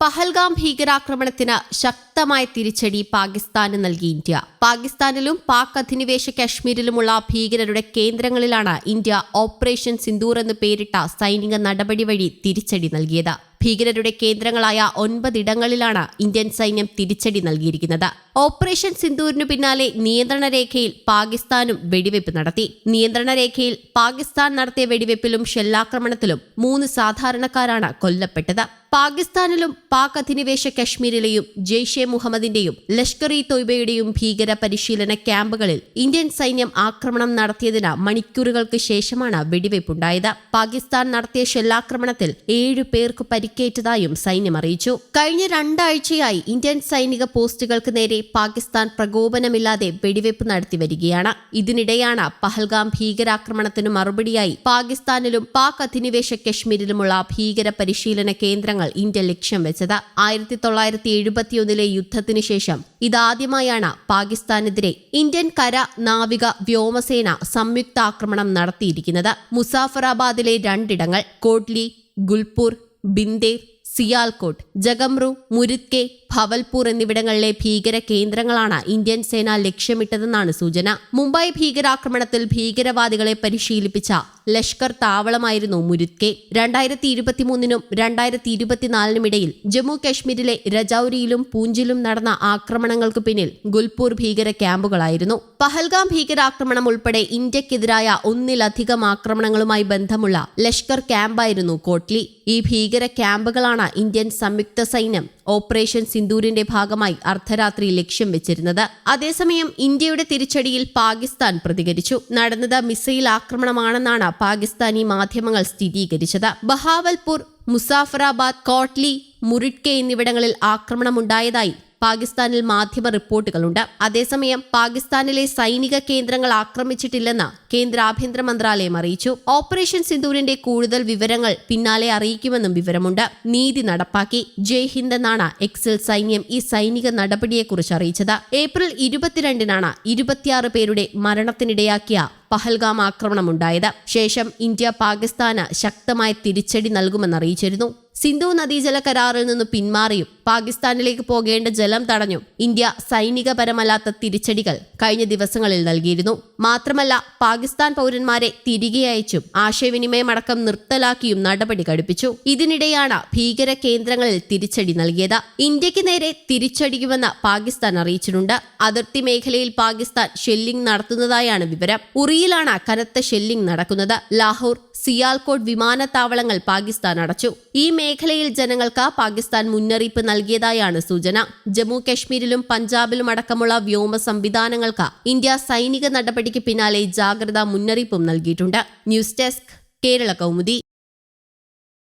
പഹൽഗാം ഭീകരാക്രമണത്തിന് ശക്തമായ തിരിച്ചടി പാകിസ്ഥാന് നൽകി ഇന്ത്യ. പാകിസ്ഥാനിലും പാക് അധിനിവേശ കശ്മീരിലുമുള്ള ഭീകരരുടെ കേന്ദ്രങ്ങളിലാണ് ഇന്ത്യ ഓപ്പറേഷൻ സിന്ദൂർ എന്ന് പേരിട്ട സൈനിക നടപടി വഴി തിരിച്ചടി നൽകിയത്. ഭീകരരുടെ കേന്ദ്രങ്ങളായ ഒൻപതിടങ്ങളിലാണ് ഇന്ത്യൻ സൈന്യം തിരിച്ചടി നൽകിയിരിക്കുന്നത്. ഓപ്പറേഷൻ സിന്ദൂരിനു പിന്നാലെ നിയന്ത്രണ രേഖയിൽ പാകിസ്ഥാനും വെടിവെപ്പ് നടത്തി. നിയന്ത്രണ രേഖയിൽ പാകിസ്ഥാൻ നടത്തിയ വെടിവെപ്പിലും ഷെല്ലാക്രമണത്തിലും മൂന്ന് സാധാരണക്കാരാണ് കൊല്ലപ്പെട്ടത്. പാകിസ്ഥാനിലും പാക് അധിനിവേശ കശ്മീരിലെയും ജെയ്ഷെ മുഹമ്മദിന്റെയും ലഷ്കർ ഇ തൊയ്ബയുടെയും ഭീകര പരിശീലന ക്യാമ്പുകളിൽ ഇന്ത്യൻ സൈന്യം ആക്രമണം നടത്തിയതിന് മണിക്കൂറുകൾക്ക് ശേഷമാണ് വെടിവയ്പുണ്ടായത് പാകിസ്ഥാൻ നടത്തിയ ഷെല്ലാക്രമണത്തിൽ ഏഴു പേർക്ക് പരിക്കേറ്റതായും സൈന്യം അറിയിച്ചു. കഴിഞ്ഞ രണ്ടാഴ്ചയായി ഇന്ത്യൻ സൈനിക പോസ്റ്റുകൾക്ക് നേരെ പാകിസ്ഥാൻ പ്രകോപനമില്ലാതെ വെടിവയ്പ് നടത്തി വരികയാണ് ഇതിനിടെയാണ് പഹൽഗാം ഭീകരാക്രമണത്തിനു മറുപടിയായി പാകിസ്ഥാനിലും പാക് അധിനിവേശ കശ്മീരിലുമുള്ള ഭീകര പരിശീലന കേന്ദ്രങ്ങൾ ഇന്ത്യ ലക്ഷ്യം വെച്ചത്. ആയിരത്തി തൊള്ളായിരത്തി എഴുപത്തിയൊന്നിലെ യുദ്ധത്തിനു ശേഷം ഇതാദ്യമായാണ് പാകിസ്ഥാനെതിരെ ഇന്ത്യൻ കര നാവിക വ്യോമസേന സംയുക്ത ആക്രമണം നടത്തിയിരിക്കുന്നത്. മുസാഫറാബാദിലെ രണ്ടിടങ്ങൾ കോട്ലി ഗുൽപൂർ ബിന്ദേർ സിയാൽകോട്ട് ജഗംറു മുരുത്കെ ഭവൽപൂർ എന്നിവിടങ്ങളിലെ ഭീകര കേന്ദ്രങ്ങളാണ് ഇന്ത്യൻ സേന ലക്ഷ്യമിട്ടതെന്നാണ് സൂചന. മുംബൈ ഭീകരാക്രമണത്തിൽ ഭീകരവാദികളെ പരിശീലിപ്പിച്ച ലഷ്കർ താവളമായിരുന്നു മുരുത്കെ രണ്ടായിരത്തി ഇരുപത്തിമൂന്നിനും രണ്ടായിരത്തി ഇരുപത്തിനാലിനും ഇടയിൽ ജമ്മു കശ്മീരിലെ രജൌരിയിലും പൂഞ്ചിലും നടന്ന ആക്രമണങ്ങൾക്ക് പിന്നിൽ ഗുൽപൂർ ഭീകര ക്യാമ്പുകളായിരുന്നു. പഹൽഗാം ഭീകരാക്രമണം ഉൾപ്പെടെ ഇന്ത്യക്കെതിരായ ഒന്നിലധികം ആക്രമണങ്ങളുമായി ബന്ധമുള്ള ലഷ്കർ ക്യാമ്പായിരുന്നു കോട്ട്ലി. ഈ ഭീകര ക്യാമ്പുകളാണ് ഇന്ത്യൻ സംയുക്ത സൈന്യം ഓപ്പറേഷൻ സിന്ദൂരിന്റെ ഭാഗമായി അർദ്ധരാത്രി ലക്ഷ്യം വെച്ചിരുന്നത്. അതേസമയം ഇന്ത്യയുടെ തിരിച്ചടിയിൽ പാകിസ്ഥാൻ പ്രതികരിച്ചു. നടന്നത് മിസൈൽ ആക്രമണമാണെന്നാണ് പാകിസ്ഥാനി മാധ്യമങ്ങൾ സ്ഥിരീകരിച്ചത്. ബഹാവൽപൂർ മുസാഫറാബാദ് കോട്ട്ലി മുറിഡ്കെ എന്നിവിടങ്ങളിൽ ആക്രമണമുണ്ടായതായി പാകിസ്ഥാനിൽ മാധ്യമ റിപ്പോർട്ടുകളുണ്ട്. അതേസമയം പാകിസ്ഥാനിലെ സൈനിക കേന്ദ്രങ്ങൾ ആക്രമിച്ചിട്ടില്ലെന്ന് കേന്ദ്ര ആഭ്യന്തര മന്ത്രാലയം അറിയിച്ചു. ഓപ്പറേഷൻ സിന്ദൂരിന്റെ കൂടുതൽ വിവരങ്ങൾ പിന്നാലെ അറിയിക്കുമെന്നും വിവരമുണ്ട്. നീതി നടപ്പാക്കി. ജയ് ഹിന്ദ് എന്നാണ് എക്സിൽ സൈന്യം ഈ സൈനിക നടപടിയെക്കുറിച്ച് അറിയിച്ചത്. ഏപ്രിൽ ഇരുപത്തിരണ്ടിനാണ് ഇരുപത്തിയാറ് പേരുടെ മരണത്തിനിടയാക്കിയ പഹൽഗാം ആക്രമണമുണ്ടായത് ശേഷം ഇന്ത്യ പാകിസ്ഥാന് ശക്തമായ തിരിച്ചടി നൽകുമെന്ന് അറിയിച്ചിരുന്നു. സിന്ധു നദീജല കരാറിൽ നിന്ന് പിന്മാറിയും പാകിസ്ഥാനിലേക്ക് പോകേണ്ട ജലം തടഞ്ഞും ഇന്ത്യ സൈനികപരമല്ലാത്ത തിരിച്ചടികൾ കഴിഞ്ഞ ദിവസങ്ങളിൽ നൽകിയിരുന്നു. മാത്രമല്ല പാകിസ്ഥാൻ പൗരന്മാരെ തിരികെ അയച്ചും ആശയവിനിമയമടക്കം നിർത്തലാക്കിയും നടപടി ഘടിപ്പിച്ചു ഇതിനിടെയാണ് ഭീകര കേന്ദ്രങ്ങളിൽ തിരിച്ചടി നൽകിയത്. ഇന്ത്യയ്ക്ക് നേരെ തിരിച്ചടിക്കുമെന്ന് പാകിസ്ഥാൻ അറിയിച്ചിട്ടുണ്ട്. അതിർത്തി മേഖലയിൽ പാകിസ്ഥാൻ ഷെല്ലിംഗ് നടത്തുന്നതായാണ് വിവരം. ഉറിയിലാണ് കനത്ത ഷെല്ലിംഗ് നടക്കുന്നത്. ലാഹോർ സിയാൽകോട്ട് വിമാനത്താവളങ്ങൾ പാകിസ്ഥാൻ അടച്ചു. ഈ മേഖലയിൽ ജനങ്ങൾക്ക് പാകിസ്ഥാൻ മുന്നറിയിപ്പ് നൽകിയതായാണ് സൂചന. ജമ്മു കശ്മീരിലും പഞ്ചാബിലും അടക്കമുള്ള വ്യോമ സംവിധാനങ്ങൾക്ക് ഇന്ത്യ സൈനിക നടപടിക്ക് പിന്നാലെ ജാഗ്രതാ മുന്നറിയിപ്പും നൽകിയിട്ടുണ്ട്. News desk Kerala Kaumudi.